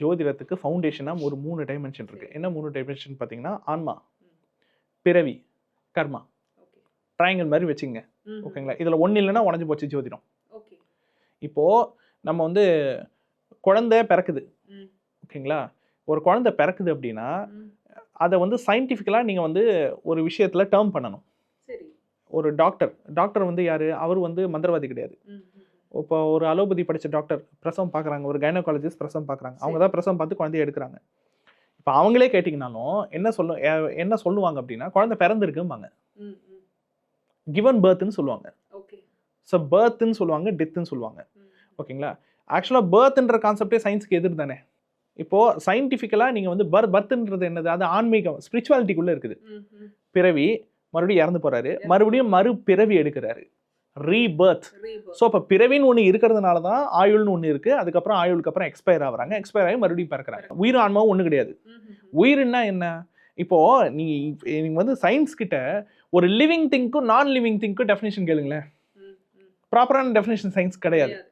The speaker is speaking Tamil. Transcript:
ஜோதிடத்துக்கு ஃபவுண்டேஷனாக ஒரு மூணு டைமென்ஷன் இருக்குது என்ன மூணு டைமென்ஷன் பார்த்தீங்கன்னா ஆன்மா பிறவி கர்மா. ட்ரையாங்கிள் மாதிரி வச்சுங்க. ஓகேங்களா? இதில் ஒன்று இல்லைன்னா உடஞ்சி போச்சு ஜோதிடம். ஓகே. இப்போது நம்ம வந்து குழந்தை பிறக்குது. ஓகேங்களா? ஒரு குழந்தை பிறக்குது அப்படின்னா. அதை வந்து சயின்டிஃபிக்கலாக நீங்கள் வந்து ஒரு விஷயத்தில் டேர்ம் பண்ணணும். சரி. ஒரு டாக்டர் டாக்டர் வந்து யார்? அவர் வந்து மந்திரவாதி கிடையாது. இப்போ ஒரு அலோபதி படித்த டாக்டர் பிரசவம் பார்க்குறாங்க. ஒரு கைனகாலஜிஸ்ட் பிரசவம் பார்க்குறாங்க. அவங்க தான் பிரசவம் பார்த்து குழந்தைய எடுக்கிறாங்க. இப்போ அவங்களே கேட்டிங்கனாலும் என்ன சொல்ல என்ன சொல்லுவாங்க அப்படின்னா குழந்தை பிறந்திருக்கும்பாங்க. கிவன் பர்த்னு சொல்லுவாங்க. ஓகே. ஸோ பர்த்னு சொல்லுவாங்க டெத்துன்னு சொல்லுவாங்க. ஓகேங்களா? ஆக்சுவலாக பர்த்ன்ற கான்செப்டே சயின்ஸ்க்கு எதிர் தானே? இப்போது சயின்டிஃபிக்கலாக நீங்கள் வந்து பர் பர்த்ன்றது என்னது? அது ஆன்மீகம் ஸ்பிரிச்சுவாலிட்டிக்குள்ளே இருக்குது. பிறவி மறுபடியும் இறந்து போகிறாரு மறுபடியும் மறு பிறவி எடுக்கிறாரு. ரீபர்த். ஸோ இப்போ பிறவின்னு ஒன்று இருக்கிறதுனால தான் ஆயுள்னு ஒன்று இருக்குது அதுக்கப்புறம் ஆயுளுக்கு அப்புறம் எக்ஸ்பயர் ஆகுறாங்க. எக்ஸ்பயர் ஆகி மறுபடியும் பிறக்கிறாங்க. உயிர் ஆன்மாவும் ஒன்று கிடையாது. உயிர்னா என்ன? இப்போ நீ நீங்க வந்து சயின்ஸ் கிட்ட ஒரு லிவிங் திங்க்கும் நான் லிவிங் திங்க்கும் டெஃபினேஷன் கேளுங்களேன். ப்ராப்பரான டெஃபினேஷன் கிடையாது. கிடையாது.